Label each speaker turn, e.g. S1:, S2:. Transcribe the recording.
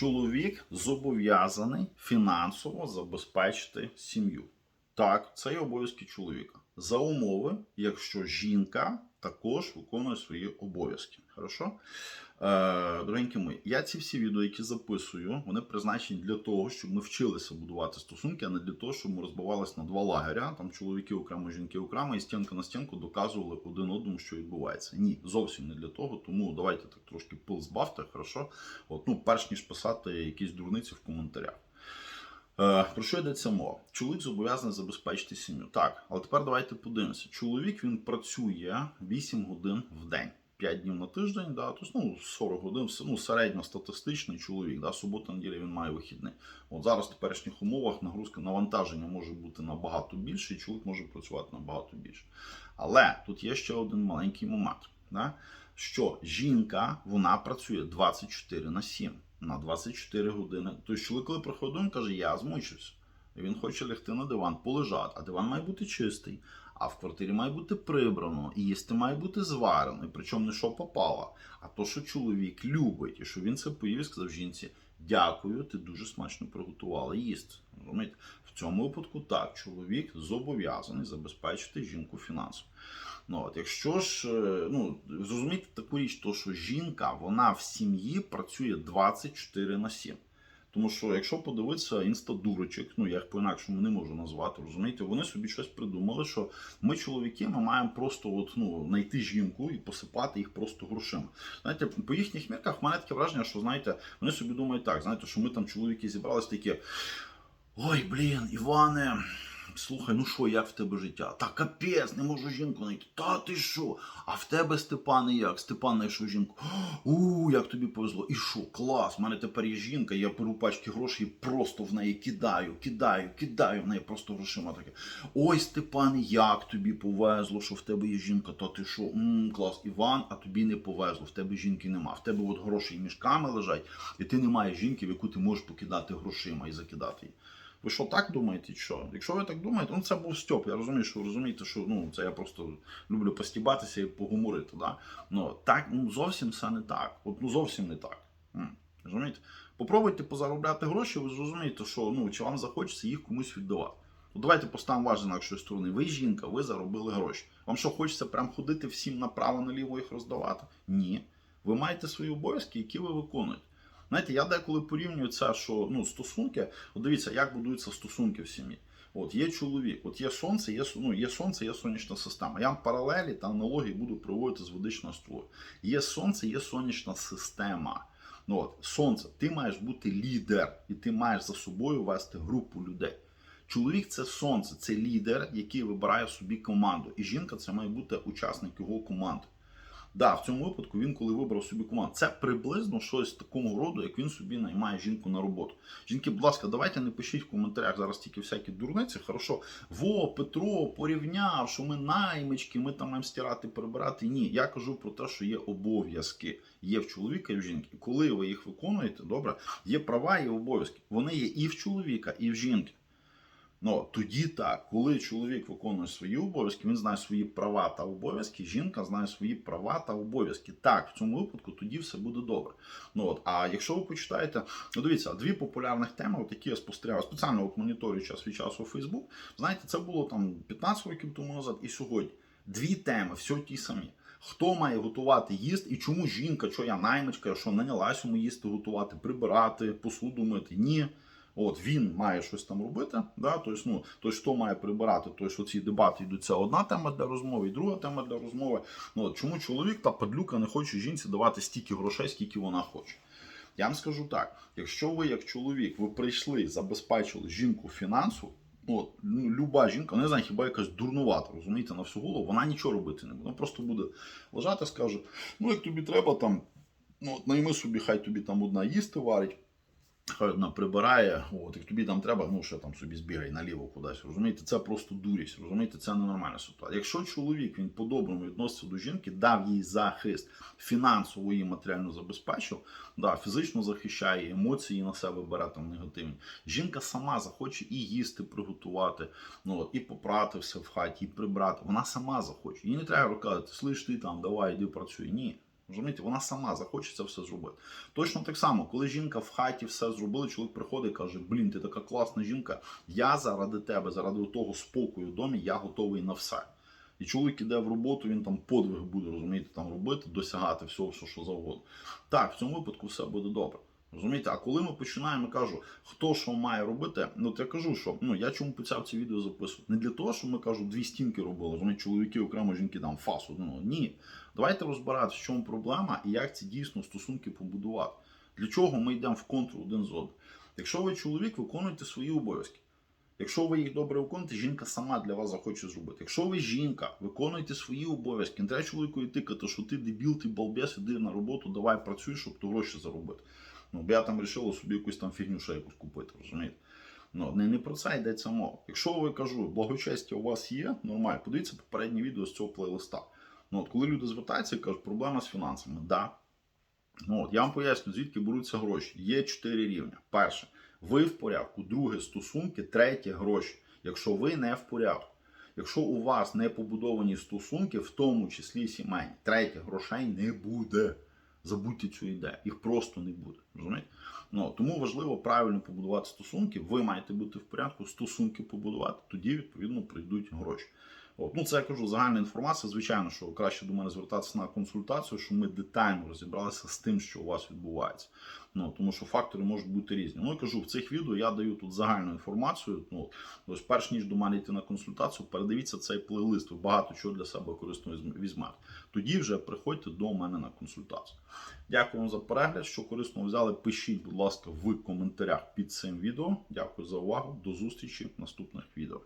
S1: чоловік зобов'язаний фінансово забезпечити сім'ю. Так, це є обов'язки чоловіка. За умови, якщо жінка також виконує свої обов'язки. Хорошо? Е, дорогенькі мої, я ці всі відео, які записую, вони призначені для того, щоб ми вчилися будувати стосунки, а не для того, щоб ми розбивалися на два лагеря, там чоловіки окремо, жінки окремо, і стінка на стінку доказували один одному, що відбувається. Ні, зовсім не для того. Тому давайте так трошки пил збавте, хорошо? От, ну, перш ніж писати якісь дурниці в коментарях. Е, Про що йдеться мова? Чоловік зобов'язаний забезпечити сім'ю. Так, але тепер давайте подивимося. Чоловік він працює 8 годин в день. 5 днів на тиждень, да, тобто, ну, 40 годин, ну, середньостатистичний чоловік, да, субота, неділя він має вихідний. От зараз в теперішніх умовах нагрузка навантаження може бути набагато більше, і чоловік може працювати набагато більше. Але тут є ще один маленький момент, да, що жінка вона працює 24 на 7, на 24 години. Тобто, коли приходить, він каже, я змучився. Він хоче лягти на диван, полежати, а диван має бути чистий. А в квартирі має бути прибрано, і їсти має бути зварено, і причому не що попало, а то, що чоловік любить, і що він це поїв і сказав жінці: дякую, ти дуже смачно приготувала їсти. Розумієте? В цьому випадку так, чоловік зобов'язаний забезпечити жінку фінансово. Ну, от, якщо ж, е, ну, зрозумійте таку річ, то що жінка вона в сім'ї працює 24 на 7. Тому що, якщо подивитися інстадурочок, ну я їх по-інакшому не можу назвати, розумієте, вони собі щось придумали, що ми, чоловіки, ми маємо просто от, ну, знайти жінку і посипати їх просто грошима. Знаєте, по їхніх мірках в мене таке враження, що знаєте, вони собі думають так, знаєте, що ми там чоловіки зібрались такі. Ой, блін, Іване. Слухай, ну що, як в тебе життя? Та капець, не можу жінку знайти. Та ти що? А в тебе, Степане, як? Степан знайшов жінку. У, як тобі повезло. І що, клас, в мене тепер є жінка, я беру пачки грошей і просто в неї кидаю, кидаю, кидаю в неї просто грошима таке. Ой, Степан, як тобі повезло, що в тебе є жінка, та ти що? м клас, Іван, а тобі не повезло, в тебе жінки нема. В тебе от гроші мішками лежать, і ти не маєш жінки, в яку ти можеш покидати грошима і закидати її. Ви що так думаєте, що? Якщо ви так думаєте, ну це був Стьоп. Я розумію, що ви розумієте, що ну це я просто люблю постібатися і погуморити. Да? Ну так ну зовсім все не так. От ну зовсім не так. М, Розумієте? Попробуйте позаробляти гроші, ви зрозумієте, що ну чи вам захочеться їх комусь віддавати. Ну, давайте поставимо вас з інакшої сторони. Ви жінка, ви заробили гроші. Вам що хочеться прям ходити всім направо наліво їх роздавати? Ні. Ви маєте свої обов'язки, які ви виконуєте. Знаєте, я деколи порівнюю це, що ну, стосунки, от дивіться, як будуються стосунки в сім'ї. От є чоловік, от є сонце, є ну, є сонце, є сонячна система. Я вам паралелі та аналогії буду проводити з ведичного столу. Є сонце, є сонячна система. Ну от сонце, ти маєш бути лідер, і ти маєш за собою вести групу людей. Чоловік це сонце, це лідер, який вибирає собі команду. І жінка це має бути учасник його команди. Да, в цьому випадку він, коли вибрав собі команду, це приблизно щось такого роду, як він собі наймає жінку на роботу. Жінки, будь ласка, давайте не пишіть в коментарях зараз тільки всякі дурниці. Хорошо, во Петро порівняв, що ми наймички, ми там маємо стирати, прибирати. Ні, я кажу про те, що є обов'язки. Є в чоловіка і в жінки. Коли ви їх виконуєте, добре, є права і обов'язки. Вони є і в чоловіка, і в жінки. Ну, тоді так, коли чоловік виконує свої обов'язки, він знає свої права та обов'язки, жінка знає свої права та обов'язки. Так, в цьому випадку тоді все буде добре. Ну от, а якщо ви почитаєте, ну дивіться, дві популярних теми, от які я спостерігав спеціально от моніторю час від часу Facebook, знаєте, це було там 15 років тому назад і сьогодні. Дві теми, все ті самі. Хто має готувати їсти і чому жінка, що я наймичка, що нанялась йому їсти, готувати, прибирати, посуду мити? Ні. От він має щось там робити. Да? Тобто, ну, тобто, хто має прибирати, тобто, ці дебати йдуть. Це одна тема для розмови, і друга тема для розмови. Ну, от, Чому чоловік та падлюка не хоче жінці давати стільки грошей, скільки вона хоче? Я вам скажу так: якщо ви, як чоловік, ви прийшли, забезпечили жінку фінансово, ну, от, ну, люба жінка, не знаю, хіба якась дурнувата, розумієте, на всю голову, вона нічого робити не буде. Вона просто буде лежати, скаже: ну, як тобі треба там, ну, найми собі, хай тобі там одна їсти варить. Хай одна прибирає, от, як тобі там треба, ну ще там собі збігай наліво кудись. Розумієте, це просто дурість. Розумієте, це ненормальна ситуація. Якщо чоловік він по-доброму відноситься до жінки, дав їй захист, фінансово її матеріально забезпечив, да, фізично захищає, емоції на себе бере там негативні. Жінка сама захоче і їсти приготувати, ну і попрати все в хаті, і прибрати. Вона сама захоче. Їй не треба розказати, слиш ти там, давай, іди працюй. Ні. Розумієте, вона сама захоче це все зробити. Точно так само, коли жінка в хаті все зробила, чоловік приходить і каже: Блін, ти така класна жінка. Я заради тебе, заради того спокою в домі, я готовий на все. І чоловік іде в роботу, він там подвиг буде розумієте, там робити, досягати всього, все, що завгодно. Так, в цьому випадку все буде добре. Розумієте, а коли ми починаємо, кажу, хто що має робити, ну я кажу, що ну я чому почав ці відео записувати? Не для того, щоб ми кажу, дві стінки робили, розумієте, чоловіки окремо, жінки там фасу. Ну ні. Давайте розбиратися, в чому проблема і як ці дійсно стосунки побудувати. Для чого ми йдемо в контр один з одним? Якщо ви чоловік, виконуйте свої обов'язки. Якщо ви їх добре виконуєте, жінка сама для вас захоче зробити. Якщо ви жінка, виконуйте свої обов'язки. Не треба чоловіку тикати, що ти дебіл, ти балбес, іди на роботу, давай працюй, щоб то гроші заробити. Ну, бо я там вирішила собі якусь там фігню ще якусь купити, розумієте? Ну, не, не про це йдеться мова. Якщо ви кажу, благочестя у вас є, нормально, подивіться попереднє відео з цього плейлиста. Ну, от коли люди звертаються і кажуть, проблема з фінансами, да. Ну, от, я вам поясню, звідки беруться гроші. Є чотири рівня. Перше, ви в порядку. Друге стосунки, третє гроші. Якщо ви не в порядку. Якщо у вас не побудовані стосунки, в тому числі сімейні, третє грошей не буде. Забудьте цю ідею, їх просто не буде. Розумієте? Ну, тому важливо правильно побудувати стосунки. Ви маєте бути в порядку, стосунки побудувати, тоді, відповідно, прийдуть гроші. От. Ну, це я кажу загальна інформація. Звичайно, що краще до мене звертатися на консультацію, щоб ми детально розібралися з тим, що у вас відбувається. Ну, тому що фактори можуть бути різні. Ну, я кажу, в цих відео я даю тут загальну інформацію. Ну, ось перш ніж до мене йти на консультацію, передивіться цей плейлист. Ви багато чого для себе корисно візьм- візьмете. Тоді вже приходьте до мене на консультацію. Дякую вам за перегляд. Що корисно взяли, пишіть, будь ласка, в коментарях під цим відео. Дякую за увагу. До зустрічі в наступних відео.